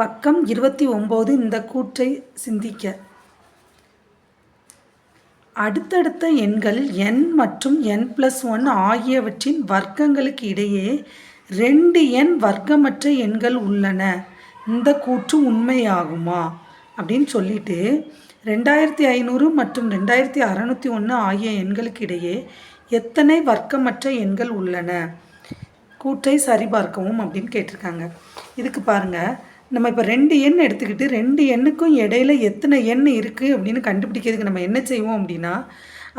பக்கம் இருபத்தி ஒம்பது இந்த கூற்றை சிந்திக்க. அடுத்தடுத்த எண்கள் n மற்றும் n பிளஸ் ஒன் ஆகியவற்றின் வர்க்கங்களுக்கு இடையே ரெண்டு எண் வர்க்கமற்ற எண்கள் உள்ளன. இந்த கூற்று உண்மையாகுமா? அப்படின்னு சொல்லிட்டு ரெண்டாயிரத்தி ஐநூறு மற்றும் ரெண்டாயிரத்தி அறநூற்றி ஒன்று ஆகிய எண்களுக்கு இடையே எத்தனை வர்க்கமற்ற எண்கள் உள்ளன? கூற்றை சரிபார்க்கவும் அப்படின்னு கேட்டிருக்காங்க. இதுக்கு பாருங்கள் நம்ம இப்போ ரெண்டு எண் எடுத்துக்கிட்டு ரெண்டு எண்ணுக்கும் இடையில எத்தனை எண் இருக்குது அப்படின்னு கண்டுபிடிக்கிறதுக்கு நம்ம என்ன செய்வோம் அப்படின்னா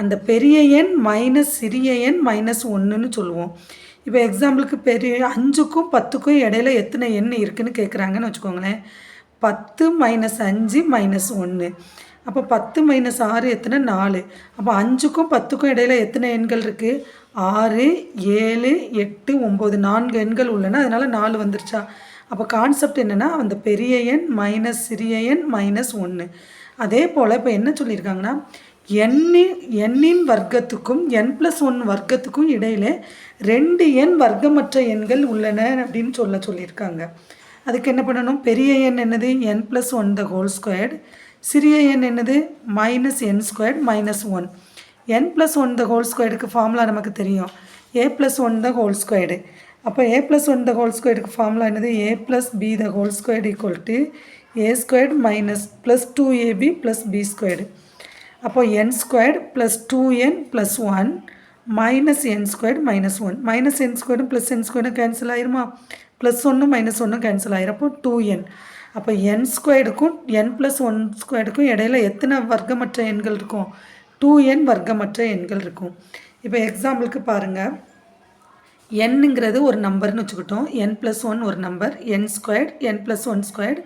அந்த பெரிய எண் மைனஸ் சிறிய எண் மைனஸ் ஒன்றுன்னு சொல்லுவோம். இப்போ எக்ஸாம்பிளுக்கு பெரிய அஞ்சுக்கும் பத்துக்கும் இடையில எத்தனை எண் இருக்குதுன்னு கேட்குறாங்கன்னு வச்சுக்கோங்களேன். பத்து மைனஸ் அஞ்சு மைனஸ் ஒன்று அப்போ பத்து மைனஸ் ஆறு எத்தனை? நாலு. அப்போ அஞ்சுக்கும் பத்துக்கும் இடையில எத்தனை எண்கள் இருக்குது ஆறு ஏழு எட்டு ஒம்பது நான்கு எண்கள் உள்ளன. அதனால் நாலு வந்துருச்சா? அப்போ கான்செப்ட் என்னென்னா அந்த பெரிய எண் மைனஸ் சிறிய எண் மைனஸ் ஒன்று அதே போல் இப்போ என்ன சொல்லியிருக்காங்கன்னா எண்ணின் எண்ணின் வர்க்கத்துக்கும் என் ப்ளஸ் ஒன் வர்க்கத்துக்கும் இடையில ரெண்டு எண் வர்க்கமற்ற எண்கள் உள்ளன அப்படின்னு சொல்ல சொல்லியிருக்காங்க. அதுக்கு என்ன பண்ணணும்? பெரிய எண் என்னது? N plus one the whole squared சிறிய எண் என்னது? Minus n squared minus one n plus one the whole ஸ்கொயர்டுக்கு formula நமக்கு தெரியும். A plus one the whole squared அப்போ A plus one the whole ஸ்கொயர்டுக்கு formula என்னது? A plus B the whole squared equal to A squared minus plus two AB plus B squared அப்போ n squared plus two n plus one minus n squared minus one minus n ஸ்கொயர்டும் plus என் ஸ்கொயர்டும் cancel ஆயிருமா? Plus ஒன்று minus ஒன்று cancel ஆயிரும் அப்போ two N அப்போ N ஸ்கொயர்டுக்கும் என் plus one ஸ்கொயர்டுக்கும் இடையில எத்தனை வர்க்கமற்ற எண்கள் இருக்கும்? டூ என் வர்க்கமற்ற எண்கள் இருக்கும். இப்போ எக்ஸாம்பிளுக்கு பாருங்கள் எண்ணுங்கிறது ஒரு நம்பர்னு வச்சுக்கிட்டோம். என் ப்ளஸ் ஒன் ஒரு number n squared n plus one squared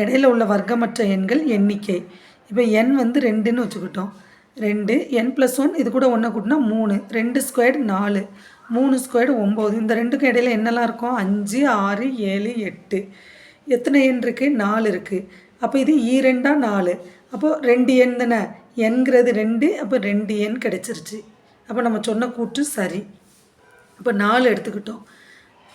இடையில உள்ள வர்க்கமற்ற எண்கள் எண்ணிக்கை. இப்போ என் வந்து ரெண்டுன்னு வச்சுக்கிட்டோம். ரெண்டு என் ப்ளஸ் ஒன் இது கூட ஒன்று கூட்டினா மூணு. ரெண்டு ஸ்கொயர்டு நாலு. மூணு ஸ்கொயர்டு ஒம்பது. இந்த ரெண்டுக்கும் இடையில என்னெல்லாம் இருக்கும் அஞ்சு ஆறு ஏழு எட்டு. எத்தனை எண் இருக்குது நாலு இருக்குது அப்போ இது e ஈரெண்டா நாலு. அப்போது ரெண்டு எண் தானே? எண்கிறது ரெண்டு. அப்போ ரெண்டு எண் கிடச்சிருச்சு. அப்போ நம்ம சொன்ன கூற்று சரி. இப்போ நாலு எடுத்துக்கிட்டோம்.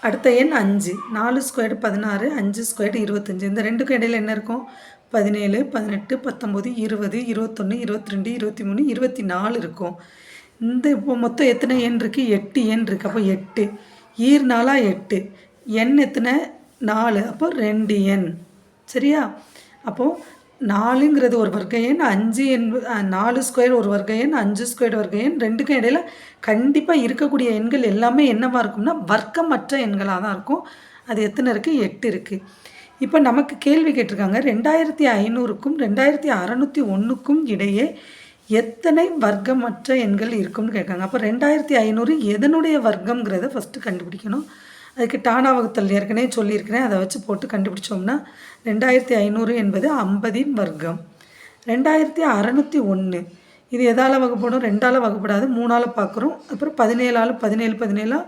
அடுத்த எண் அஞ்சு. நாலு ஸ்கொயர் பதினாறு அஞ்சு ஸ்கொயர் இருபத்தஞ்சி. இந்த ரெண்டுக்கும் இடையில என்ன இருக்கும்? பதினேழு பதினெட்டு பத்தொம்போது இருபது இருபத்தொன்று இருபத்தி ரெண்டு இருபத்தி மூணு இருபத்தி நாலு இருக்கும். இந்த இப்போ மொத்தம் எத்தனை எண் இருக்குது எட்டு எண் இருக்குது அப்போ எட்டு. ஈர் நாளாக எட்டு. எண் எத்தனை? நாலு. அப்போ ரெண்டு எண். சரியா? அப்போது நாலுங்கிறது ஒரு வர்க்க எண் அஞ்சு என்பது நாலு ஸ்கொயர் ஒரு வர்க்க எண் அஞ்சு ஸ்கொயர் வர்க்க எண் ரெண்டுக்கும் இடையில கண்டிப்பாக இருக்கக்கூடிய எண்கள் எல்லாமே என்னவாக இருக்கும்னா வர்க்கமற்ற எண்களாக தான் இருக்கும். அது எத்தனை இருக்குது எட்டு இருக்குது இப்போ நமக்கு கேள்வி கேட்டிருக்காங்க ரெண்டாயிரத்தி ஐநூறுக்கும் ரெண்டாயிரத்தி அறநூற்றி ஒன்றுக்கும் இடையே எத்தனை வர்க்கமற்ற எண்கள் இருக்கும்னு கேட்காங்க. அப்போ ரெண்டாயிரத்தி ஐநூறு எதனுடைய வர்க்கங்கிறத ஃபஸ்ட்டு கண்டுபிடிக்கணும். அதுக்கு டானா வகுத்தல் ஏற்கனவே சொல்லியிருக்கிறேன். அதை வச்சு போட்டு கண்டுபிடிச்சோம்னா ரெண்டாயிரத்தி ஐநூறு என்பது ஐம்பதின் வர்க்கம். ரெண்டாயிரத்தி அறநூற்றி ஒன்று இது எதால் வகுப்படும் ரெண்டால் வகுப்படாது. மூணால் பார்க்குறோம் அப்புறம் பதினேழால் பதினேழு பதினேழா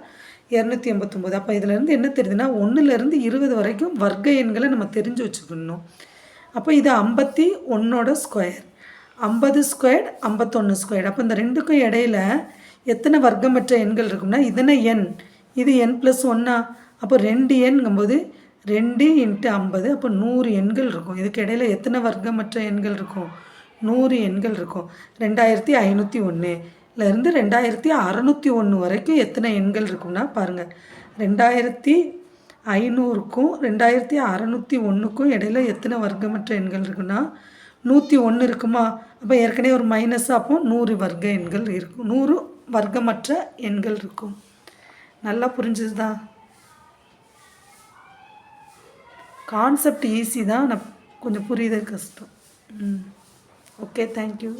இரநூத்தி எண்பத்தொம்போது அப்போ இதிலேருந்து என்ன தெரியுதுன்னா ஒன்றுலேருந்து இருபது வரைக்கும் வர்க்க எண்களை நம்ம தெரிஞ்சு வச்சுக்கணும். அப்போ இது ஐம்பத்தி ஒன்றோட ஸ்கொயர். ஐம்பது ஸ்கொயர்ட் ஐம்பத்தொன்று ஸ்கொயர் அப்போ இந்த ரெண்டுக்கும் இடையில எத்தனை வர்க்கமற்ற எண்கள் இருக்கும்னா இதனை எண் இது என் ப்ளஸ் ஒன்றா அப்போ ரெண்டு எண்ங்கும்போது ரெண்டு இன்ட்டு ஐம்பது அப்போ நூறு எண்கள் இருக்கும். இதுக்கு இடையில எத்தனை வர்க்கமற்ற எண்கள் இருக்கும்? நூறு எண்கள் இருக்கும். ரெண்டாயிரத்தி ஐநூற்றி ஒன்றுலேருந்து ரெண்டாயிரத்தி அறநூற்றி ஒன்று வரைக்கும் எத்தனை எண்கள் இருக்கும்னா பாருங்கள் ரெண்டாயிரத்தி ஐநூறுக்கும் ரெண்டாயிரத்தி அறநூற்றி ஒன்றுக்கும் இடையில எத்தனை வர்க்கமற்ற எண்கள் இருக்குன்னா நூற்றி ஒன்று இருக்குமா? அப்போ ஏற்கனவே ஒரு மைனஸ் அப்போ நூறு வர்க்க எண்கள் இருக்கும். நூறு வர்க்கமற்ற எண்கள் இருக்கும். நல்லா புரிஞ்சுதா கான்செப்ட் ஈஸி தான் நான் கொஞ்சம் புரியுது கஷ்டம். ம். Okay thank you